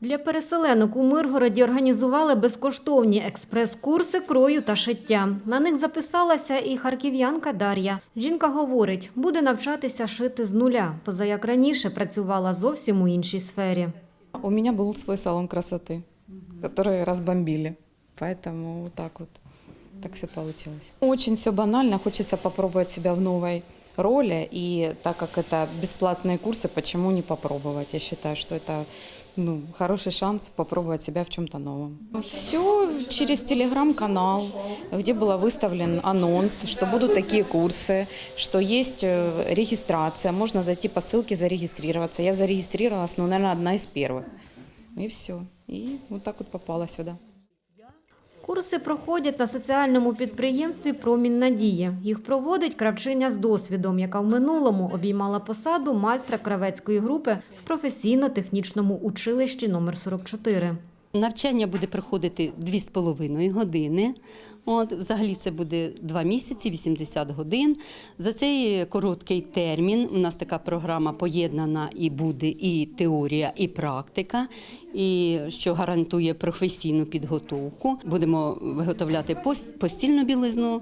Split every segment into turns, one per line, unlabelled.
Для переселенок у Миргороді організували безкоштовні експрес-курси крою та шиття. На них записалася і харків'янка Дар'я. Жінка говорить, буде навчатися шити з нуля, поза як раніше працювала зовсім у іншій сфері.
У меня был свой салон красоты, который разбомбили. Поэтому вот так вот. Так все получилось. Очень все банально. Хочется попробовать себя в новой роли. И так как это бесплатные курсы, почему не попробовать? Я считаю, что это ну, хороший шанс попробовать себя в чем-то новом. Все через телеграм-канал, где был выставлен анонс, что будут такие курсы, что есть э, регистрация. Можно зайти по ссылке зарегистрироваться. Я зарегистрировалась, ну, наверное, одна из первых. И все. И вот так вот попала сюда.
Курси проходять на соціальному підприємстві Промінь надії. Їх проводить кравчиня з досвідом, яка в минулому обіймала посаду майстра кравецької групи в професійно-технічному училищі номер 44.
Навчання буде проходити 2,5 години. От, взагалі це буде 2 місяці, 80 годин. За цей короткий термін у нас така програма поєднана і буде і теорія, і практика, і що гарантує професійну підготовку. Будемо виготовляти пос- постільну білизну,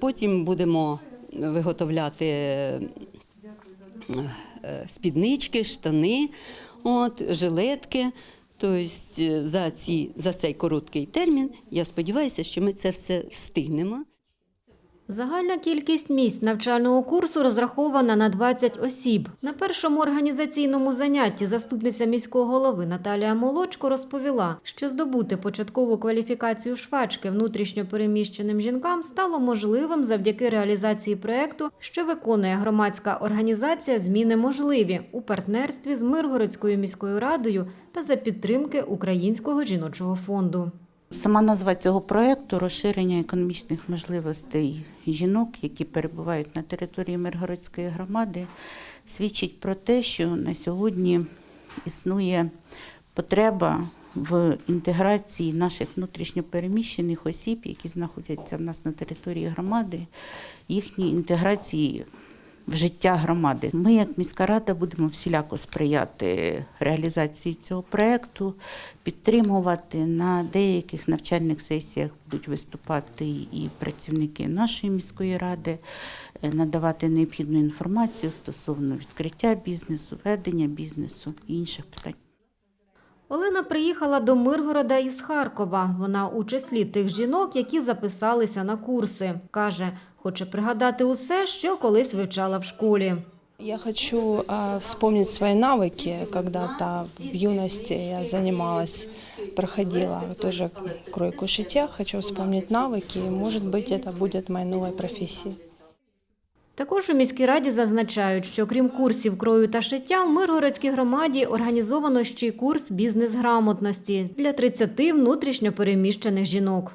потім будемо виготовляти е, спіднички, штани, от, жилетки. Тобто за, ці, за цей короткий термін я сподіваюся, що ми це все встигнемо.
Загальна кількість місць навчального курсу розрахована на 20 осіб. На першому організаційному занятті заступниця міського голови Наталія Молочко розповіла, що здобути початкову кваліфікацію швачки внутрішньо переміщеним жінкам стало можливим завдяки реалізації проекту, що виконує громадська організація Зміни можливі у партнерстві з Миргородською міською радою та за підтримки Українського жіночого фонду.
Сама назва цього проєкту розширення економічних можливостей жінок, які перебувають на території Миргородської громади, свідчить про те, що на сьогодні існує потреба в інтеграції наших внутрішньопереміщених осіб, які знаходяться в нас на території громади, їхній інтеграції в життя громади. Ми, як міська рада, будемо всіляко сприяти реалізації цього проекту, підтримувати на деяких навчальних сесіях будуть виступати і працівники нашої міської ради, е, надавати необхідну інформацію стосовно відкриття бізнесу, ведення бізнесу і інших питань.
Олена приїхала до Миргорода із Харкова. Вона у числі тих жінок, які записалися на курси. Каже, хоче пригадати усе, що колись вивчала в школі.
Я хочу а, вспомнить свои навыки. Когда-то в юности я занималась, проходила тоже кройку шитья. Хочу вспомнить навыки, и, может быть, это будет моей новой профессией.
Також у міській раді зазначають, що крім курсів крою та шиття, в Миргородській громаді організовано ще й курс бізнес-грамотності для 30 внутрішньо переміщених жінок.